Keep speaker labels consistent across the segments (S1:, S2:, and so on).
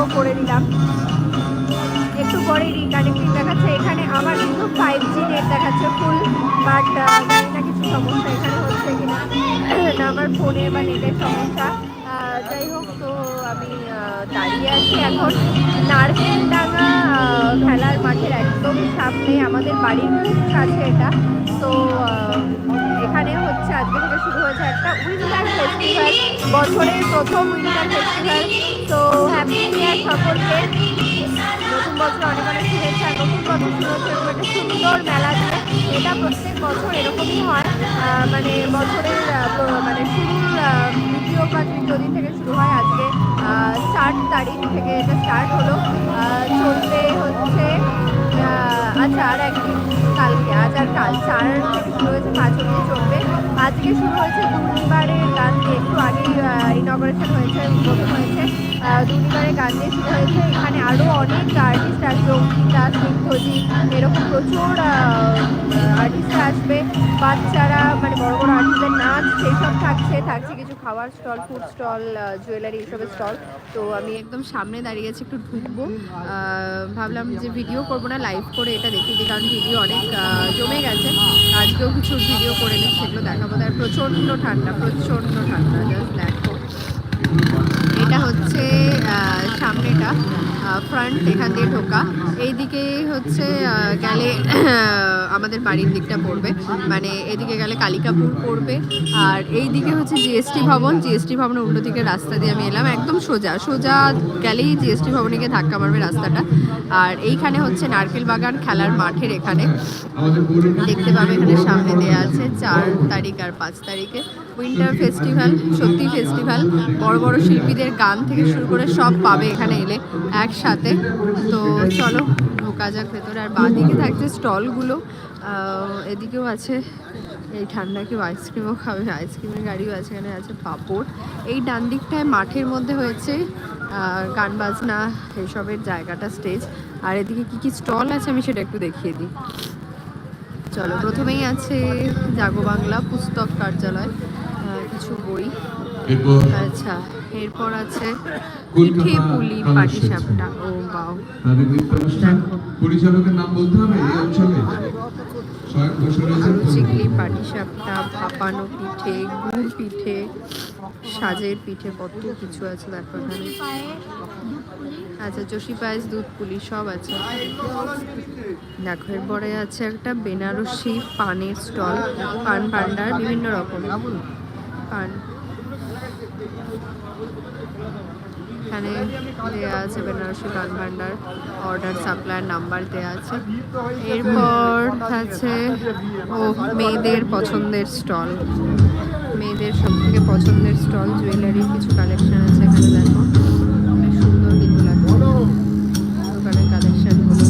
S1: Video করে দিলাম একটু পরে রিকানেক্টিং দেখাচ্ছে। এখানে আমার কিন্তু ফাইভ জি নেট দেখাচ্ছে ফুল বাট জানি কিছু সমস্যা এখানে হচ্ছে কিনা। আমার ফোনে বা নেটের সমস্যা। যাই হোক দাঁড়িয়ে আছি এখন নারকেলডাঙ্গা খেলার মাঠের একদম সামনে। আমাদের বাড়ির খুব কাছে এটা। তো এখানে হচ্ছে আজকে থেকে শুরু হয়েছে একটা উইন্টার ফেস্টিভ্যাল বছরের প্রথম উইন্টার ফেস্টিভ্যাল তো হ্যাপি নিউ ইয়ার সকলকে। নতুন বছর অনেক অনেক শুভেচ্ছা, নতুন বছর শুরু হচ্ছে একটা সুন্দর মেলা এটা প্রত্যেক বছর এরকমই হয়। মানে বছরের মানে শুরুর দ্বিতীয় বা তৃতীয় দিন থেকে শুরু হয় আজকে। চার তারিখ থেকে এটা স্টার্ট হলো। চলতে হচ্ছে আচ্ছা আর একদিন কালকে, আজ আর কাল, চার থেকে শুরু হয়েছে, পাঁচ অব্দি চলবে। আজকে শুরু হয়েছে দুর্নিবারের গান একটু আগে ইনগ্রেশন হয়েছে, উদ্বোধন হয়েছে। দুর্নিবারের গান দিয়ে শুরু হয়েছে। এখানে আরও অনেক আর্টিস্ট আসবে, অঙ্কিতা স্নিগ্ধজি এরকম প্রচুর আর্টিস্ট আসবে। বাচ্চারা মানে বড় বড় আর্টিস্টের নাচ, সেসব থাকছে। থাকছে কিছু খাওয়ার স্টল ফুড স্টল জুয়েলারি এইসবের স্টল তো আমি একদম সামনে দাঁড়িয়ে আছি, একটু ঢুকবো। ভাবলাম যে ভিডিও করব না লাইভ করে এটা দেখিয়ে দিই কারণ ভিডিও অনেক জমে গেছে। আজকেও কিছু ভিডিও করে নিই সেগুলো দেখাবো। তার প্রচণ্ড ঠান্ডা প্রচণ্ড ঠান্ডা জাস্ট দেখো। হচ্ছে সামনেটা ফ্রন্ট এখান দিয়ে ঢোকা। এইদিকে হচ্ছে গেলে আমাদের বাড়ির দিকটা পড়বে। মানে এদিকে গেলে কালিকাপুর পড়বে। আর এই দিকে হচ্ছে জিএসটি ভবন। জিএসটি ভবনের উল্টো দিকে রাস্তা দিয়ে আমি এলাম। একদম সোজা। সোজা গেলেই জিএসটি ভবনে গিয়ে ধাক্কা মারবে রাস্তাটা। আর এইখানে হচ্ছে নারকেল বাগান, খেলার মাঠের এখানে। দেখতে পাবে এখানে সামনে দেওয়া আছে চার তারিখ আর পাঁচ তারিখে। উইন্টার ফেস্টিভ্যাল, সত্যি ফেস্টিভ্যাল। বড় বড় শিল্পীদের গান থেকে শুরু করে সব পাবে এখানে এলে একসাথে। তো চলো, ঢোকা যাক ভেতরে। আর বাঁদিকে থাকছে স্টলগুলো। এদিকেও আছে, এই ঠান্ডা কেউ আইসক্রিমও খাবে আইসক্রিমের গাড়িও আছে, এখানে আছে পাপড়। এই ডান দিকটায় মাঠের মধ্যে হয়েছে গান বাজনা এসবের জায়গাটা স্টেজ আর এদিকে কি কি স্টল আছে আমি সেটা একটু দেখিয়ে দিই। চলো প্রথমেই আছে জাগো বাংলা পুস্তক কার্যালয় কিছু বই। আচ্ছা এরপর আছে পিঠে পুলি পাটিসাপটা। ও দেখো।
S2: পরিচালকের নাম বলতে হবে এই অঞ্চলে?
S1: চিকলি পাটিসাপটা ভাপানো পিঠে গুড় পিঠে সাজের পিঠে কত কিছু আছে দেখো এখানে আচ্ছা চষি পায়েস, দুধ, পুলি, সব আছে। দেখো, এরপরে আছে একটা বেনারসি পানের স্টল, পান ভান্ডার, বিভিন্ন রকম। পান। এখানে দেওয়া আছে বেনারসি পান ভান্ডার অর্ডার সাপ্লায়ার নাম্বার দেওয়া আছে। এরপর আছে ও মেয়েদের পছন্দের স্টল। মেয়েদের সব থেকে পছন্দের স্টল জুয়েলারির কিছু কালেকশন আছে এখানে দেখো। অনেক সুন্দর কিন্তু লাগছে। দোকানের কালেকশনগুলো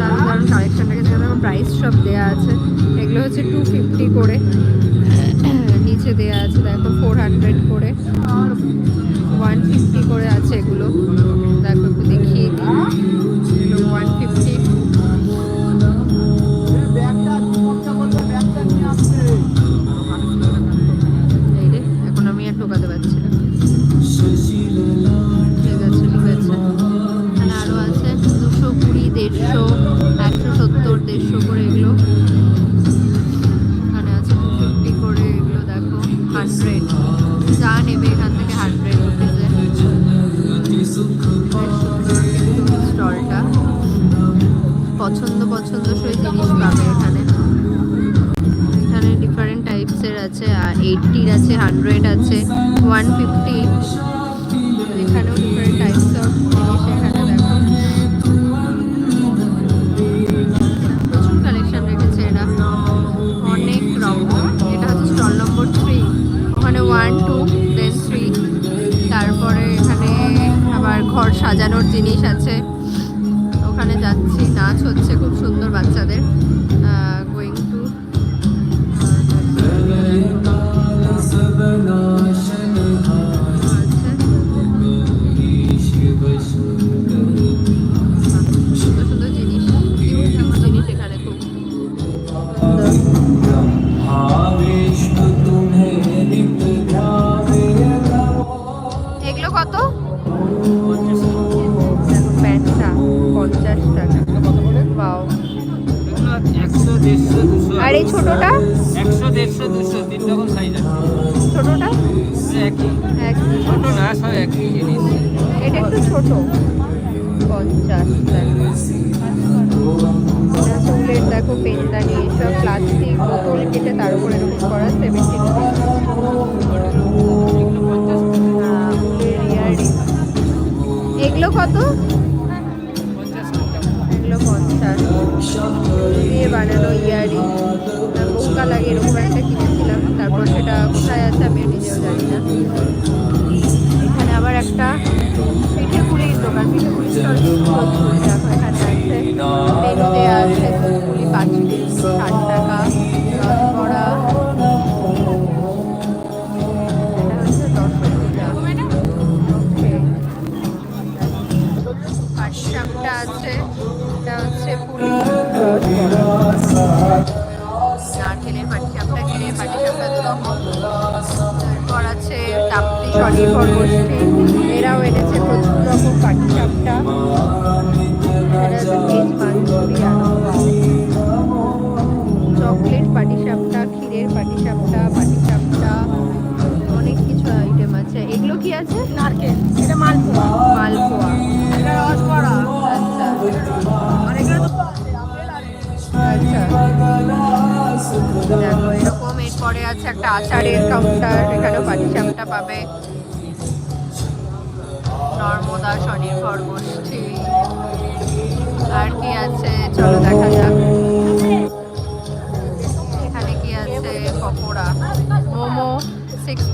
S1: দারুণ দারুণ কালেকশনটাকে দেখো প্রাইস সব দেওয়া আছে। এগুলো হচ্ছে টু ফিফটি করে। নিচে দেওয়া আছে, দেখো ফোর হান্ড্রেড করে। ওয়ান ফিফটি করে আছে এগুলো। এই ছোটটা?
S3: একশো দেড়শো দুশো তিন রকম সাইজ আছে।
S1: ছোটটা?
S3: একই।
S1: এক
S3: ছোট না সব একই জিনিস।
S1: এটা একটু ছোট। পঞ্চাশ ফুলের দেখো পেনদানি এসব প্লাস্টিক বোতল কেটে তার উপর এরকম করা সেভেন্টি ইয়ারিং এগুলো কত? তাপ্তি এরাও এনেছে প্রচুর রকম ভেজ মাঞ্চুরিয়ান চকলেট পাটিসাপটা ক্ষীরের পাটিসাপটা পাটিসাপটা অনেক কিছু আইটেম আছে। এগুলো কি আছে? নারকেল। এটা মালপোয়া। মালপোয়া। এটা রসবড়া আচ্ছা। আচ্ছা। দেখো এরকম। এরপরে আছে একটা আচারের কাউন্টার এখানেও পাটিসাপটা পাবে। নর্মদা স্বনির্ভর গোষ্ঠী। আর কি আছে? চলো দেখা যাক। এখানে কি আছে? Pakora. Momo six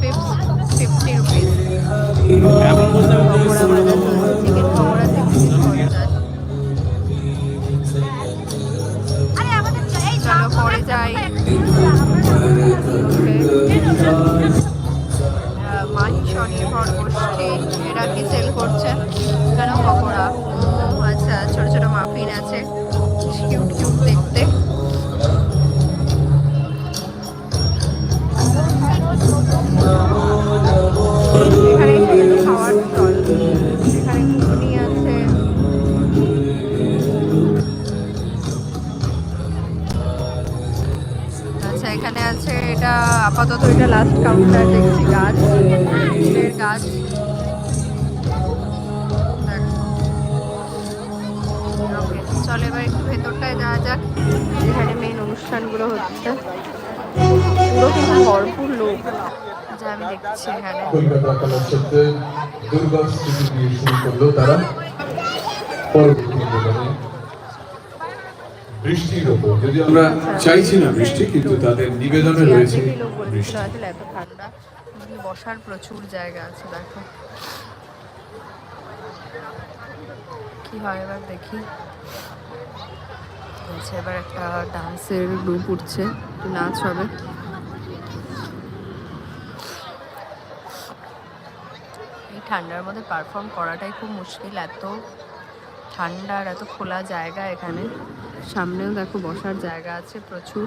S1: fifty rupees pakora এটা লাস্ট কাউন্টার দেখছি, গাছ, ফুলের গাছ। চলো এবার একটু ভেতরটায় যাওয়া যাক, যেখানে মেন অনুষ্ঠানগুলো হচ্ছে। পুরো ভরপুর লোক, যা আমি দেখছি এখানে।
S2: বৃষ্টির ওপর। যদি আমরা চাইছি না বৃষ্টি কিন্তু তাদের নিবেদনে রয়েছে বৃষ্টি।
S1: এত ঠান্ডা। বসার প্রচুর জায়গা আছে দেখো। কি হয় এবার দেখি। বলছে এবার একটা ডান্সের গ্রুপ উঠছে নাচ হবে। এই ঠান্ডার মধ্যে পারফর্ম করাটাই খুব মুশকিল এত ঠান্ডা আর এত খোলা জায়গা এখানে। সামনেও দেখো বসার জায়গা আছে প্রচুর।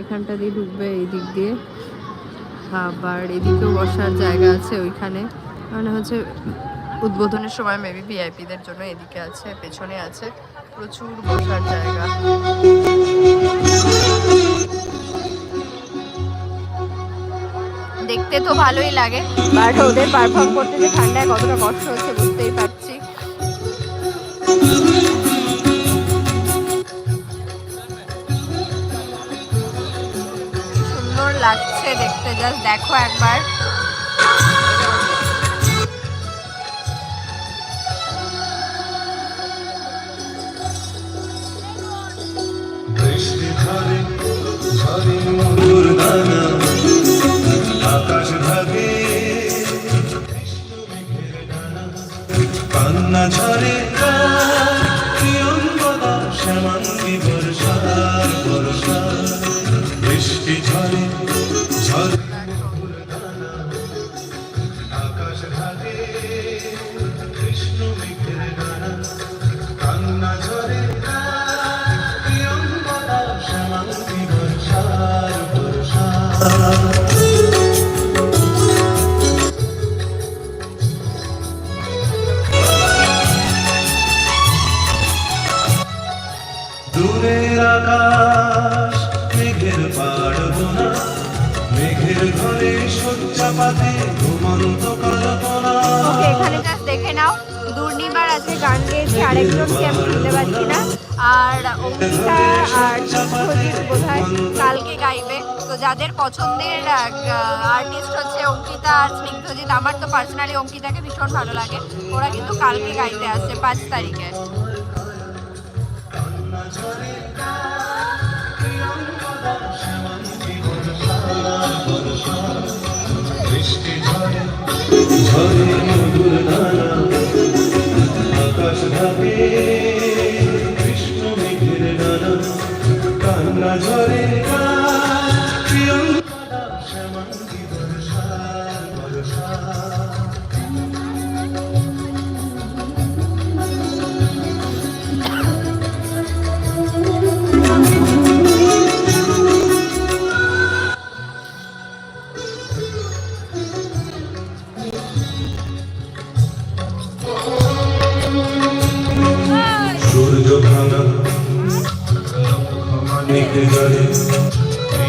S1: এখানটা দিয়ে ঢুকবে এই দিক দিয়ে। আবার এদিকেও বসার জায়গা আছে ওইখানে। মানে হচ্ছে উদ্বোধনের সময় মেবি ভিআইপিদের জন্য এদিকে আছে, পেছনে আছে। প্রচুর বসার জায়গা। দেখতে তো ভালোই লাগে। বাট ওদের পারফর্ম করতে যে ঠান্ডায় কতটা কষ্ট হচ্ছে বুঝতেই পারছি সুন্দর লাগছে দেখতে জাস্ট দেখো একবার।
S4: পারব না। মেঘের ঘরে শয্যা পাতে ঘুমন্ত কল্পনা এখানে কাজ দেখে
S1: নাও দুর্নিবার আছে গান গেয়েছে আরেকজনকে আমি শুনতে পাচ্ছি না। আর অঙ্কিতা আর সজীব বোধহয় কালকে গাইবে। তো যাদের পছন্দের আর্টিস্ট হচ্ছে অঙ্কিতা আর স্নিগ্ধজিৎ আমার তো পার্সোনালি অঙ্কিতাকে ভীষণ ভালো লাগে। ওরা কিন্তু কালকে গাইতে আসছে পাঁচ তারিখে।
S4: ঝরে ঝরে মধুর ঢাকে কৃষ্ণ মেঘের নানা কান্না ঝরে গাছ,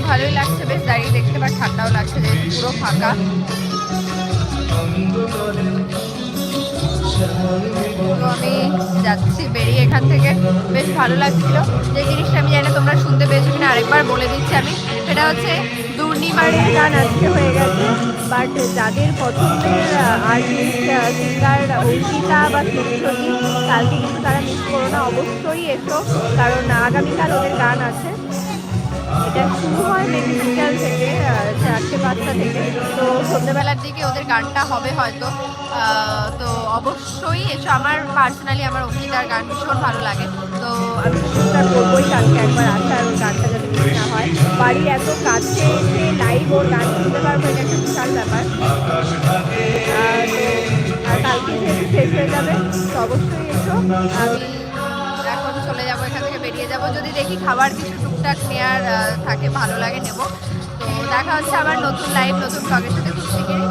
S1: ভালোই লাগছে বেশ দাঁড়িয়ে দেখতে বা ঠান্ডাও লাগছে পুরো ফাঁকা। আমি যাচ্ছি বেরিয়ে এখান থেকে। বেশ ভালো লাগছিল। যে জিনিসটা আমি জানি না তোমরা শুনতে পেয়েছ কিনা, আরেকবার বলে দিচ্ছি আমি। সেটা হচ্ছে দুর্নিবারের গান আজকে হয়ে গেছে। বাট যাদের পছন্দের আর্টিস্ট সিঙ্গার অঙ্কিতা বা সত্যজিৎ কালকে কিন্তু তারা মিস করো না। অবশ্যই এসো, কারণ আগামীকাল ওদের গান আছে। এটা শুরু হয় বিকাল থেকে চারটে পাঁচটা থেকে। তো সন্ধ্যেবেলার দিকে ওদের গানটা হবে হয়তো। তো অবশ্যই এসো। আমার পার্সোনালি আমার অঙ্কিতার গান ভীষণ ভালো লাগে। তো আমি চেষ্টা করবোই কালকে একবার আসার ওর গানটা যাতে মিস হয়। বাড়ির এত কাছে এসে লাইভ ওর গান শুনতে পারব, এটা একটা বিশাল ব্যাপার। আর কালকে যেহেতু শেষ হয়ে যাবে, তো অবশ্যই এসো। আমি চলে যাব, এখান থেকে বেরিয়ে যাব। যদি দেখি খাবার কিছু টুকটাক নেওয়ার থাকে, ভালো লাগে, নেব। তো দেখা হচ্ছে আবার নতুন লাইভ নতুন ব্লগের সাথে। ঘুরতে গিয়ে